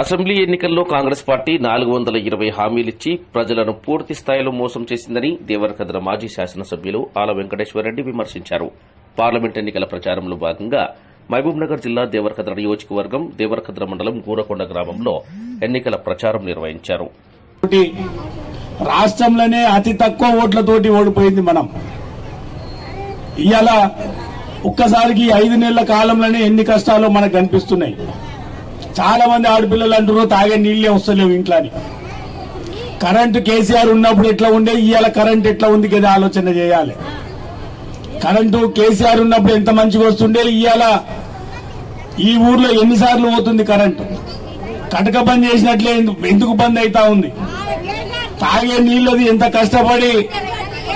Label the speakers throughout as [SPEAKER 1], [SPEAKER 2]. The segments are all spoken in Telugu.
[SPEAKER 1] అసెంబ్లీ ఎన్నికల్లో కాంగ్రెస్ పార్టీ నాలుగు వందల ఇరవై హామీలిచ్చి ప్రజలను పూర్తి స్థాయిలో మోసం చేసిందని దేవరకద్ర మాజీ శాసనసభ్యులు ఆల వెంకటేశ్వరరెడ్డి విమర్శించారు. పార్లమెంట్ ఎన్నికల ప్రచారంలో భాగంగా మహబూబ్నగర్ జిల్లా దేవరకద్ర నియోజకవర్గం దేవరకద్ర మండలం గూరకొండ గ్రామంలో ఎన్నికల ప్రచారం నిర్వహించారు.
[SPEAKER 2] రాష్ట్రంలోనే అతి తక్కువ ఓట్లతోటి ఓడిపోయింది మనం. ఇవాళ ఒక్కసారికి ఐదు నెలల కాలంలోనే ఎన్ని కష్టాలు మనకు కనిపిస్తున్నాయి. చాలా మంది ఆడపిల్లలు అంటారు తాగే నీళ్ళే వస్తలేవు ఇంట్లో అని. కరెంటు కేసీఆర్ ఉన్నప్పుడు ఎట్లా ఉండే ఇవాళ కరెంట్ ఎట్లా ఉంది కదా ఆలోచన చేయాలి. కరెంటు కేసీఆర్ ఉన్నప్పుడు ఎంత మంచిగా వస్తుండే ఇవాళ ఈ ఊర్లో ఎన్నిసార్లు పోతుంది కరెంటు. కటక బంద్ చేసినట్లే ఎందుకు- ఎందుకు బంద్ అవుతా ఉంది? తాగే నీళ్ళది ఎంత కష్టపడి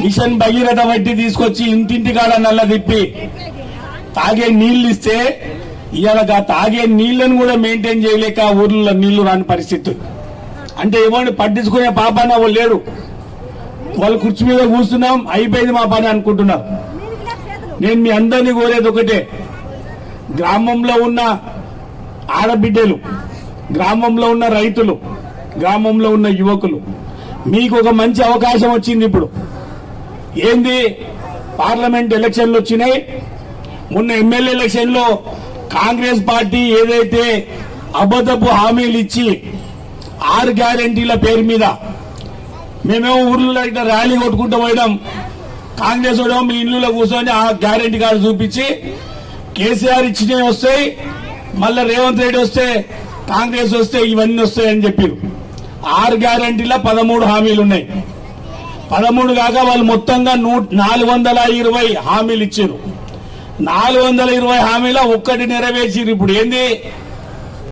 [SPEAKER 2] మిషన్ భగీరథ బట్టి తీసుకొచ్చి ఇంటింటి కాడ నల్ల తిప్పి తాగే నీళ్ళు ఇస్తే ఇవాళ తాగే నీళ్ళను కూడా మెయింటైన్ చేయలేక ఆ ఊర్లలో నీళ్ళు రాని పరిస్థితి. అంటే ఏమని పట్టించుకునే పాపాన వాళ్ళు లేడు వాళ్ళు కుర్చీ మీద కూర్చున్నాం అయిపోయింది మా పని అనుకుంటున్నారు నేను మీ అందరినీ కోరేది ఒకటే గ్రామంలో ఉన్న ఆడబిడ్డలు గ్రామంలో ఉన్న రైతులు గ్రామంలో ఉన్న యువకులు మీకు ఒక మంచి అవకాశం వచ్చింది ఇప్పుడు. ఏంది? పార్లమెంట్ ఎలక్షన్లు వచ్చినాయి. మొన్న ఎమ్మెల్యే ఎలక్షన్లో కాంగ్రెస్ పార్టీ ఏదైతే అబద్ధపు హామీలు ఇచ్చి ఆరు గ్యారంటీల పేరు మీద మేమేమో ఊర్లో ఇట్లా ర్యాలీ కొట్టుకుంటూ పోయడం కాంగ్రెస్ వాడేమో మీ ఇల్లులో కూర్చొని ఆ గ్యారంటీ కార్డు చూపించి కేసీఆర్ ఇచ్చినవి వస్తాయి మళ్ళీ రేవంత్ రెడ్డి వస్తే కాంగ్రెస్ వస్తే ఇవన్నీ వస్తాయని చెప్పారు. ఆరు గ్యారంటీల పదమూడు హామీలు ఉన్నాయి. పదమూడు కాక వాళ్ళు మొత్తంగా నూ నాలుగు వందల ఇరవై హామీలు ఇచ్చారు నాలుగు వందల ఇరవై హామీల ఒక్కటి నెరవేర్చారు ఇప్పుడు ఏంది?